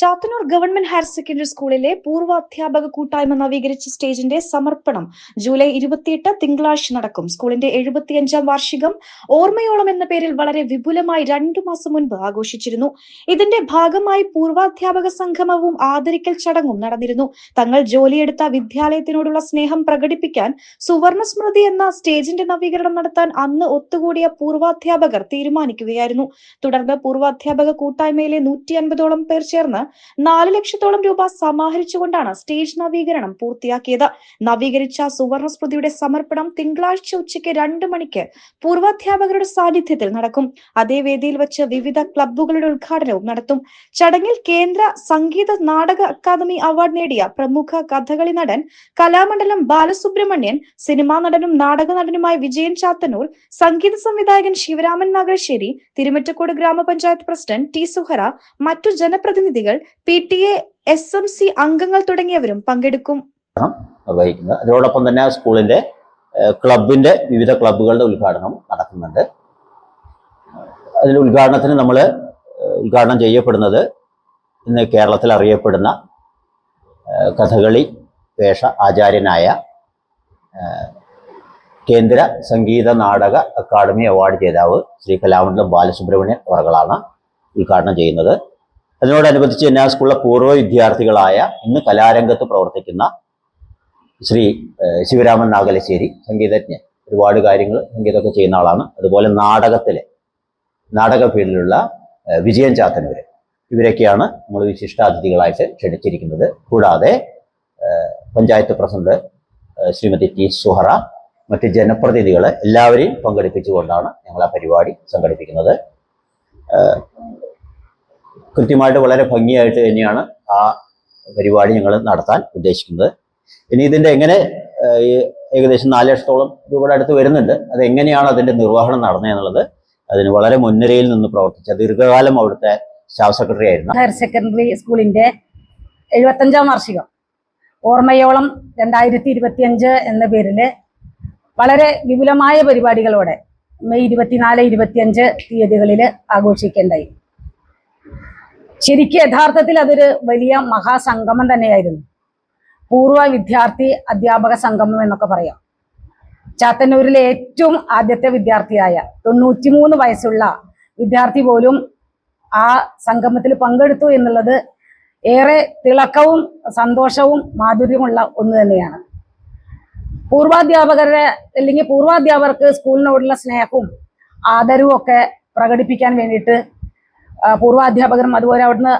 Chathannoor government higher secondary സ്കൂളിലെ പൂർവ അധ്യാപക കൂട്ടായ്മ നവീകരിച്ച സ്റ്റേജിന്റെ സമർപ്പണം ജൂലൈ ഇരുപത്തിയെട്ട് തിങ്കളാഴ്ച നടക്കും. സ്കൂളിന്റെ എഴുപത്തിയഞ്ചാം വാർഷികം ഓർമ്മയോളം എന്ന പേരിൽ വളരെ വിപുലമായി രണ്ടു മാസം മുൻപ് ആഘോഷിച്ചിരുന്നു. ഇതിന്റെ ഭാഗമായി പൂർവാധ്യാപക സംഗമവും ആദരിക്കൽ ചടങ്ങും നടന്നിരുന്നു. തങ്ങൾ ജോലിയെടുത്ത വിദ്യാലയത്തിനോടുള്ള സ്നേഹം പ്രകടിപ്പിക്കാൻ സുവർണ സ്മൃതി എന്ന സ്റ്റേജിന്റെ നവീകരണം നടത്താൻ അന്ന് ഒത്തുകൂടിയ പൂർവാധ്യാപകർ തീരുമാനിക്കുകയായിരുന്നു. തുടർന്ന് പൂർവാധ്യാപക കൂട്ടായ്മയിലെ നൂറ്റി അൻപതോളം പേർ ചേർന്ന് നാല് ലക്ഷത്തോളം രൂപ സമാഹരിച്ചുകൊണ്ടാണ് സ്റ്റേജ് നവീകരണം പൂർത്തിയാക്കിയത്. നവീകരിച്ച സുവർണ സ്മൃതിയുടെ സമർപ്പണം തിങ്കളാഴ്ച ഉച്ചയ്ക്ക് രണ്ട് മണിക്ക് പൂർവാധ്യാപകരുടെ സാന്നിധ്യത്തിൽ നടക്കും. അതേ വേദിയിൽ വെച്ച് വിവിധ ക്ലബ്ബുകളുടെ ഉദ്ഘാടനവും നടത്തും. ചടങ്ങിൽ കേന്ദ്ര സംഗീത നാടക അക്കാദമി അവാർഡ് നേടിയ പ്രമുഖ കഥകളി നടൻ കലാമണ്ഡലം ബാലസുബ്രഹ്മണ്യൻ സിനിമാ നടനും നാടക നടനുമായ വിജയൻ ചാത്തന്നൂർ സംഗീത സംവിധായകൻ ശിവരാമൻ നാഗശ്ശേരി തിരുമറ്റക്കോട് ഗ്രാമപഞ്ചായത്ത് പ്രസിഡന്റ് ടി സുഹറ മറ്റു ജനപ്രതിനിധികൾ P T A S M C അംഗങ്ങൾ തുടങ്ങിയവരും പങ്കെടുക്കും. നിർവഹിക്കുന്നത് അതിനോടൊപ്പം തന്നെ സ്കൂളിന്റെ ക്ലബിന്റെ വിവിധ ക്ലബ്ബുകളുടെ ഉദ്ഘാടനം നടക്കുന്നുണ്ട്. അതിൽ ഉദ്ഘാടനത്തിന് നമ്മൾ ഉദ്ഘാടനം ചെയ്യപ്പെടുന്നത് ഇന്ന് കേരളത്തിൽ അറിയപ്പെടുന്ന കഥകളി വേഷ ആചാര്യനായ കേന്ദ്ര സംഗീത നാടക അക്കാദമി അവാർഡ് ജേതാവ് ശ്രീ കലാമണ്ഡലം ബാലസുബ്രഹ്മണ്യൻ അവർകളാണ് ഉദ്ഘാടനം ചെയ്യുന്നത്. അതിനോടനുബന്ധിച്ച് തന്നെ ആ സ്കൂളിലെ പൂർവ വിദ്യാർത്ഥികളായ ഇന്ന് കലാരംഗത്ത് പ്രവർത്തിക്കുന്ന ശ്രീ ശിവരാമൻ നാഗലശ്ശേരി സംഗീതജ്ഞൻ ഒരുപാട് കാര്യങ്ങൾ സംഗീതമൊക്കെ ചെയ്യുന്ന ആളാണ്. അതുപോലെ നാടകത്തിലെ നാടക ഫീൽഡിലുള്ള വിജയൻ ചാത്തനൂര് ഇവരൊക്കെയാണ് നമ്മൾ വിശിഷ്ടാതിഥികളായിട്ട് ക്ഷണിച്ചിരിക്കുന്നത്. കൂടാതെ പഞ്ചായത്ത് പ്രസിഡന്റ് ശ്രീമതി ടി സുഹറ മറ്റ് ജനപ്രതിനിധികളെ എല്ലാവരെയും പങ്കെടുപ്പിച്ചുകൊണ്ടാണ് ഞങ്ങൾ ആ പരിപാടി സംഘടിപ്പിക്കുന്നത്. കൃത്യമായിട്ട് വളരെ ഭംഗിയായിട്ട് തന്നെയാണ് ആ പരിപാടി ഞങ്ങൾ നടത്താൻ ഉദ്ദേശിക്കുന്നത്. ഇനി ഇതിന്റെ എങ്ങനെ ഏകദേശം നാല് ലക്ഷത്തോളം രൂപയുടെ അടുത്ത് വരുന്നുണ്ട്. അത് എങ്ങനെയാണ് അതിന്റെ നിർവഹണം നടന്നതെന്നുള്ളത് അതിന് വളരെ മുൻനിരയിൽ നിന്ന് പ്രവർത്തിച്ച ദീർഘകാലം അവിടുത്തെ സ്റ്റാഫ് സെക്രട്ടറി ആയിരുന്നു. ഹയർ സെക്കൻഡറി സ്കൂളിന്റെ എഴുപത്തഞ്ചാം വാർഷികം. ഓർമ്മയോളം രണ്ടായിരത്തി ഇരുപത്തിയഞ്ച് എന്ന പേരിൽ വളരെ വിപുലമായ പരിപാടികളോടെ മെയ് ഇരുപത്തിനാല് ഇരുപത്തിയഞ്ച് തീയതികളിൽ ആഘോഷിക്കേണ്ടായി. ശരിക്കും യഥാർത്ഥത്തിൽ അതൊരു വലിയ മഹാസംഗമം തന്നെയായിരുന്നു. പൂർവ വിദ്യാർത്ഥി അധ്യാപക സംഗമം എന്നൊക്കെ പറയാം. ചാത്തന്നൂരിലെ ഏറ്റവും ആദ്യത്തെ വിദ്യാർത്ഥിയായ തൊണ്ണൂറ്റിമൂന്ന് വയസ്സുള്ള വിദ്യാർത്ഥി പോലും ആ സംഗമത്തിൽ പങ്കെടുത്തു എന്നുള്ളത് ഏറെ തിളക്കവും സന്തോഷവും മാധുര്യമുള്ള ഒന്ന് തന്നെയാണ്. പൂർവാധ്യാപകരുടെ അല്ലെങ്കിൽ പൂർവാധ്യാപകർക്ക് സ്കൂളിനോടുള്ള സ്നേഹവും ആദരവും ഒക്കെ പ്രകടിപ്പിക്കാൻ വേണ്ടിയിട്ട് പൂർവാധ്യാപകരും അതുപോലെ അവിടുന്ന്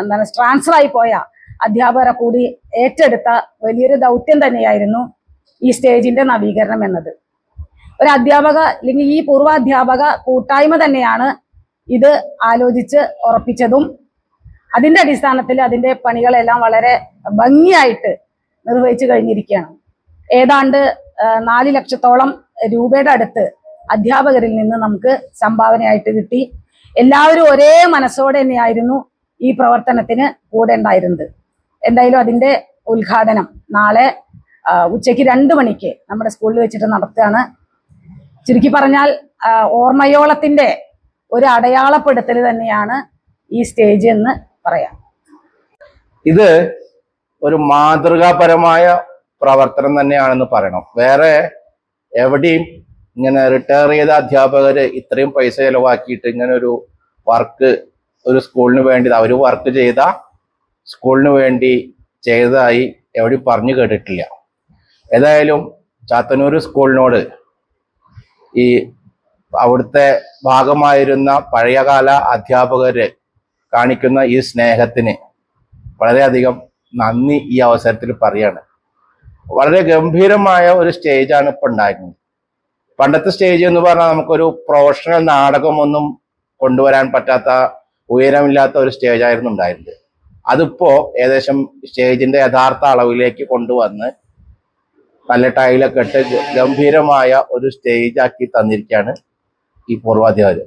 എന്താണ് ട്രാൻസ്ഫർ ആയി പോയ അധ്യാപകരെ കൂടി ഏറ്റെടുത്ത വലിയൊരു ദൗത്യം തന്നെയായിരുന്നു ഈ സ്റ്റേജിന്റെ നവീകരണം എന്നത്. ഒരു അധ്യാപക അല്ലെങ്കിൽ ഈ പൂർവാധ്യാപക കൂട്ടായ്മ തന്നെയാണ് ഇത് ആലോചിച്ച് ഉറപ്പിച്ചതും അതിന്റെ അടിസ്ഥാനത്തിൽ അതിന്റെ പണികളെല്ലാം വളരെ ഭംഗിയായിട്ട് നിർവഹിച്ചു കഴിഞ്ഞിരിക്കുകയാണ്. ഏതാണ്ട് നാല് ലക്ഷത്തോളം രൂപയുടെ അടുത്ത് അധ്യാപകരിൽ നിന്ന് നമുക്ക് സംഭാവനയായിട്ട് കിട്ടി. എല്ലാവരും ഒരേ മനസ്സോടെ തന്നെയായിരുന്നു ഈ പ്രവർത്തനത്തിന് കൂടെ ഉണ്ടായിരുന്നത്. എന്തായാലും അതിന്റെ ഉദ്ഘാടനം നാളെ ഉച്ചയ്ക്ക് രണ്ട് മണിക്ക് നമ്മുടെ സ്കൂളിൽ വെച്ചിട്ട് നടത്തുകയാണ്. ചുരുക്കി പറഞ്ഞാൽ ഓർമ്മയോളത്തിന്റെ ഒരു അടയാളപ്പെടുത്തൽ തന്നെയാണ് ഈ സ്റ്റേജ് എന്ന് പറയാം. ഇത് ഒരു മാതൃകാപരമായ പ്രവർത്തനം തന്നെയാണെന്ന് പറയണം. വേറെ എവിടെയും ഇങ്ങനെ റിട്ടയർ ചെയ്ത അധ്യാപകർ ഇത്രയും പൈസ ചിലവാക്കിയിട്ട് ഇങ്ങനെ ഒരു വർക്ക് ഒരു സ്കൂളിന് വേണ്ടി അവർ വർക്ക് ചെയ്ത സ്കൂളിന് വേണ്ടി ചെയ്തതായി എവിടെ പറഞ്ഞു കേട്ടിട്ടില്ല. ഏതായാലും ചാത്തന്നൂർ സ്കൂളിനോട് ഈ അവിടുത്തെ ഭാഗമായിരുന്ന പഴയകാല അധ്യാപകര് കാണിക്കുന്ന ഈ സ്നേഹത്തിന് വളരെയധികം നന്ദി ഈ അവസരത്തിൽ പറയാണ്. വളരെ ഗംഭീരമായ ഒരു സ്റ്റേജാണ് ഇപ്പൊ ഉണ്ടായിരുന്നത്. പണ്ടത്തെ സ്റ്റേജ് എന്ന് പറഞ്ഞാൽ നമുക്കൊരു പ്രൊഫഷണൽ നാടകമൊന്നും കൊണ്ടുവരാൻ പറ്റാത്ത ഉയരമില്ലാത്ത ഒരു സ്റ്റേജ് ആയിരുന്നു ഉണ്ടായിരുന്നത്. അതിപ്പോ ഏകദേശം സ്റ്റേജിന്റെ യഥാർത്ഥ അളവിലേക്ക് കൊണ്ടുവന്ന് നല്ല ടൈലൊക്കെ ഇട്ട് ഗംഭീരമായ ഒരു സ്റ്റേജ് ആക്കി തന്നിരിക്കുകയാണ് ഈ പൂർവാധ്യാപകർ